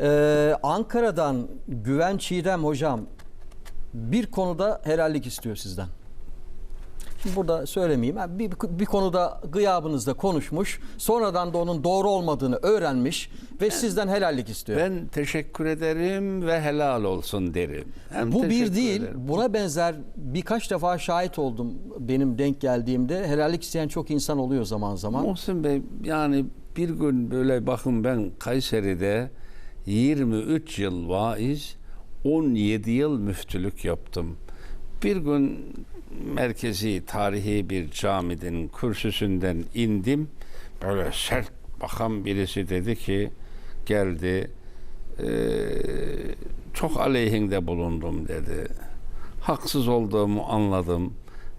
Ee, Ankara'dan Güven Çiğdem hocam bir konuda helallik istiyor sizden. Şimdi burada söylemeyeyim. Bir, bir konuda gıyabınızda konuşmuş. Sonradan da onun doğru olmadığını öğrenmiş ve sizden helallik istiyor. Ben teşekkür ederim ve helal olsun derim. Hem Bu bir değil. ederim. Buna benzer birkaç defa şahit oldum benim denk geldiğimde. Helallik isteyen çok insan oluyor zaman zaman. Muhsin Bey yani bir gün böyle bakın ben Kayseri'de 23 yıl vaiz 17 yıl müftülük yaptım. Bir gün merkezi tarihi bir caminin kürsüsünden indim. Böyle sert bakan birisi dedi ki geldi "Eee, çok aleyhinde bulundum dedi. Haksız olduğumu anladım.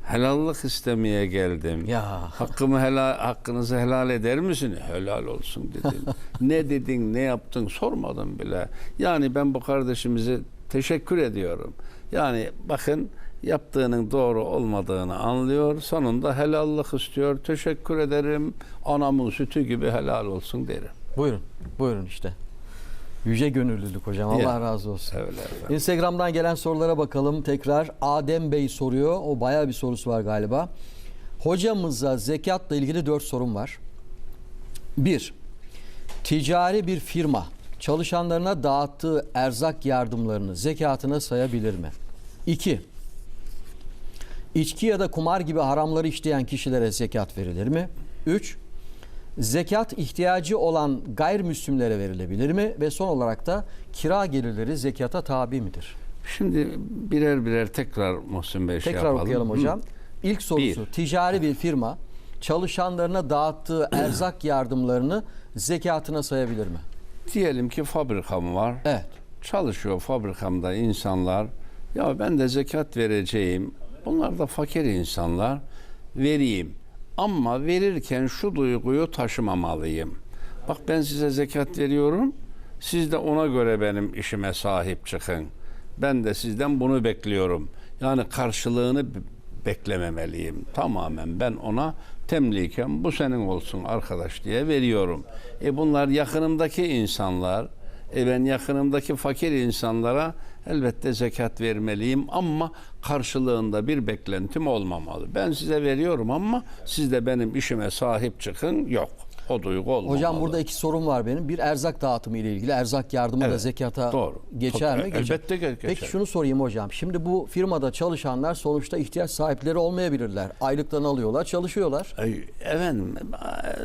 Helallik istemeye geldim. Ya. Hakkımı helal, hakkınızı helal eder misin? Helal olsun dedim. ne dedin, ne yaptın sormadım bile. Yani ben bu kardeşimize teşekkür ediyorum. Yani bakın yaptığının doğru olmadığını anlıyor. Sonunda helallik istiyor. Teşekkür ederim. Anamın sütü gibi helal olsun derim. Buyurun. Buyurun işte. Yüce gönüllülük hocam. Allah Ya. razı olsun. Öyle efendim. Instagram'dan gelen sorulara bakalım. Tekrar Adem Bey soruyor. O bayağı bir sorusu var galiba. Hocamıza zekatla ilgili dört sorum var. Bir, ticari bir firma çalışanlarına dağıttığı erzak yardımlarını zekatına sayabilir mi? İki, içki ya da kumar gibi haramları işleyen kişilere zekat verilir mi? Üç, zekat ihtiyacı olan gayrimüslimlere verilebilir mi? Ve son olarak da kira gelirleri zekata tabi midir? Şimdi birer birer tekrar Muhsin Bey şey Tekrar yapalım. okuyalım Hı. hocam. İlk sorusu Bir. ticari bir firma çalışanlarına dağıttığı erzak yardımlarını zekatına sayabilir mi? Diyelim ki fabrikam var. Evet. çalışıyor fabrikamda insanlar. Ya ben de zekat vereceğim. Bunlar da fakir insanlar. Vereyim. Ama verirken şu duyguyu taşımamalıyım. Bak ben size zekat veriyorum. Siz de ona göre benim işime sahip çıkın. Ben de sizden bunu bekliyorum. Yani karşılığını beklememeliyim. Tamamen ben ona temliken bu senin olsun arkadaş diye veriyorum. E bunlar yakınımdaki insanlar. E ben yakınımdaki fakir insanlara elbette zekat vermeliyim ama karşılığında bir beklentim olmamalı. Ben size veriyorum ama siz de benim işime sahip çıkın. Yok. O duygu olmamalı. Hocam burada iki sorum var benim. Bir erzak dağıtımı ile ilgili. Erzak yardımı da Evet, zekata doğru. geçer mi? Geçer. elbette ge- Peki geçer. şunu sorayım hocam. Şimdi bu firmada çalışanlar sonuçta ihtiyaç sahipleri olmayabilirler. Aylıktan alıyorlar, çalışıyorlar. Efendim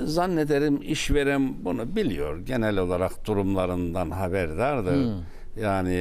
zannederim işveren bunu biliyor. Genel olarak durumlarından haberdardır. Hmm. Yani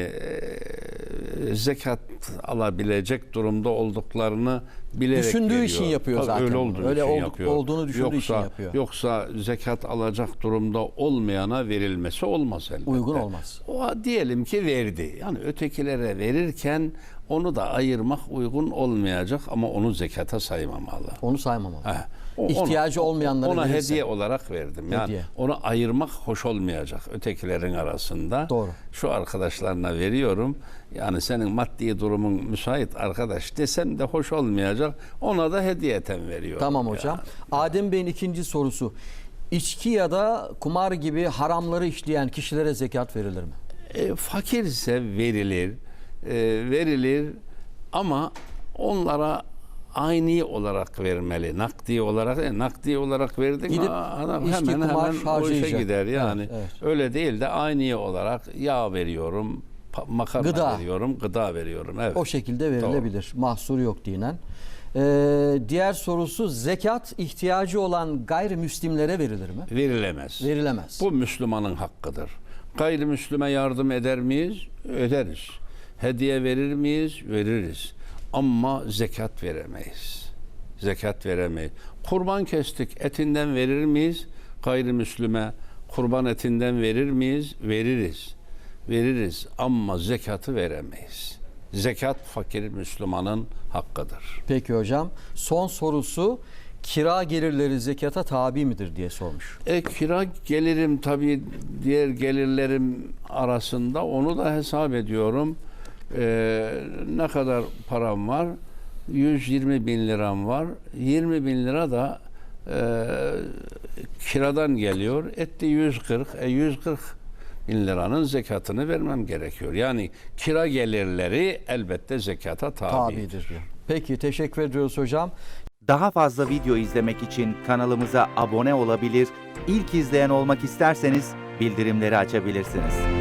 e, zekat alabilecek durumda olduklarını bilerek Düşündüğü veriyor. için yapıyor Tabii zaten Öyle olduğu Öyle için olduk- yapıyor. olduğunu düşündüğü için yoksa, yapıyor. Yoksa zekat alacak durumda olmayana verilmesi olmaz elbette. Uygun olmaz. O diyelim ki verdi. Yani ötekilere verirken onu da ayırmak uygun olmayacak ama onu zekata saymamalı. Onu saymamalı. He. O- İhtiyacı ona- olmayanlara ona verirse. hediye olarak verdim. Yani Hediye. onu ayırmak hoş olmayacak ötekilerin arasında. Doğru. Şu arkadaşlarına veriyorum. Yani senin maddi durumun müsait arkadaş desem de hoş olmayacak. Ona da hediyeten veriyorum. Tamam Yani. hocam. Adem Bey'in ikinci sorusu. İçki ya da kumar gibi haramları işleyen kişilere zekat verilir mi? E, fakirse verilir, e, verilir ama onlara aynı olarak vermeli. Nakdi olarak, e, nakdi olarak verdin Gidip adam hemen hemen o işe gider yani. Evet, evet. Öyle değil de aynı olarak yağ veriyorum, makarna Gıda. veriyorum, gıda veriyorum. Evet. O şekilde verilebilir. Mahsur yok dinen. Ee, diğer sorusu zekat ihtiyacı olan gayrimüslimlere verilir mi? Verilemez. Verilemez. Bu Müslümanın hakkıdır. Gayrimüslime yardım eder miyiz? Ederiz. Hediye verir miyiz? Veririz. Ama zekat veremeyiz. Zekat veremeyiz. Kurban kestik. Etinden verir miyiz? Gayrimüslime kurban etinden verir miyiz? Veririz. Veririz ama zekatı veremeyiz. Zekat fakir Müslümanın hakkıdır. Peki hocam. Son sorusu kira gelirleri zekata tabi midir diye sormuş. E kira gelirim tabii diğer gelirlerim arasında onu da hesap ediyorum. E, ne kadar param var? 120 bin liram var. 20 bin lira da e, kiradan geliyor. Etti 140. E 140 bin liranın zekatını vermem gerekiyor. Yani kira gelirleri elbette zekata tabidir. Tabidir. Peki teşekkür ediyoruz hocam. Daha fazla video izlemek için kanalımıza abone olabilir, ilk izleyen olmak isterseniz bildirimleri açabilirsiniz.